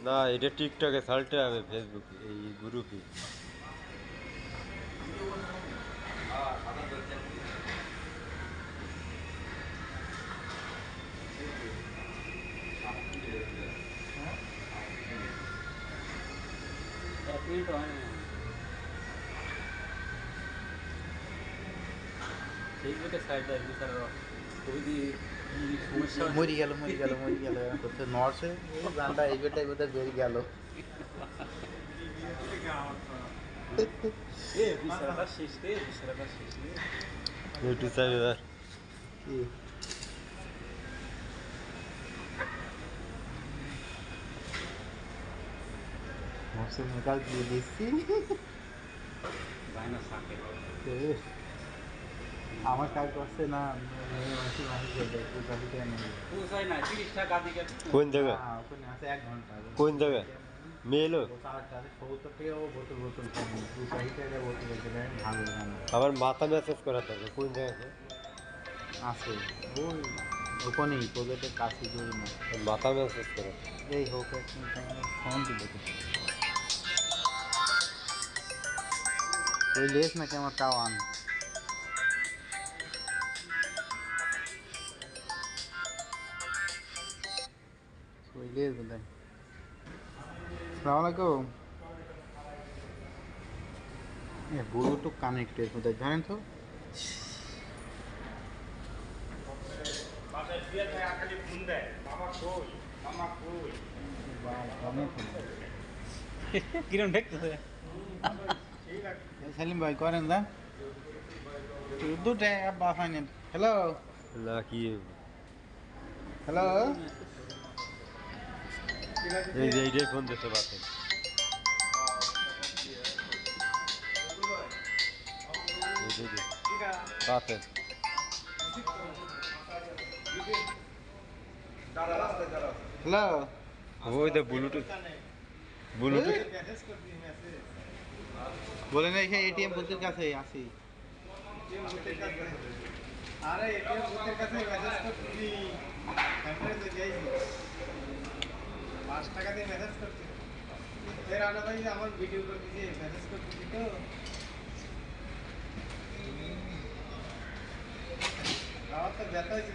না এটা টিকটকে ছাড়তে হবে ফেসবুকে এই গ্রুপে এক মিনিট হয় না ফেসবুকে সাইড দেয় বিচার ওই মরি গেল মরি গেল মরি গেল করতে। নর্সে গানটা এই বেটাই বোধহয় বেরিয়ে গেল। এ বিচারটা শেষ রে বিচারটা শেষ রে। ইউটিউব চ্যানেল কি? মরসে মেকাল দিয়ে দিচ্ছি। থাকে। এ, আমার কাজ করছে না কেন পৌঁছায় না তিরিশ টাকা দিকে কোন জায়গা হ্যাঁ, কোন জায়গা আমার মাথা মেসেজ করা থাকে কোন জায়গাতে আছে? ওই ওখানেই প্রজেক্টের কাছে দূরে না। মাথা মেসেজ করা এই হোক ফোন দিল ওই লেস নাকি আমার তাও আন লেস বোধ হয় সালাম আলাইকুম এ ব্লুটুথ কানেক্টেড বোধ হয় জানেন তো কিরম দেখতেছে সেলিম ভাই করেন দা দুটো বা ফাইনাল হ্যালো না কি হ্যালো এই যে এইটাই ফোন দিতে পারতেন। পাতেন হ্যালো। ওই তো ব্লুটুথ ব্লুটুথ বলেন এখানে এটিএম বুথের কাছে আসি আরে এটিএম বুথের কাছে মেসেজ করছি সেন্টারে তো যাইছি পাঁচ টাকা দিয়ে মেসেজ করছি। ফের আনা ভাই আমার ভিডিও করতেছি মেসেজ করতেছি তো। আমার তো ব্যথা হয়েছে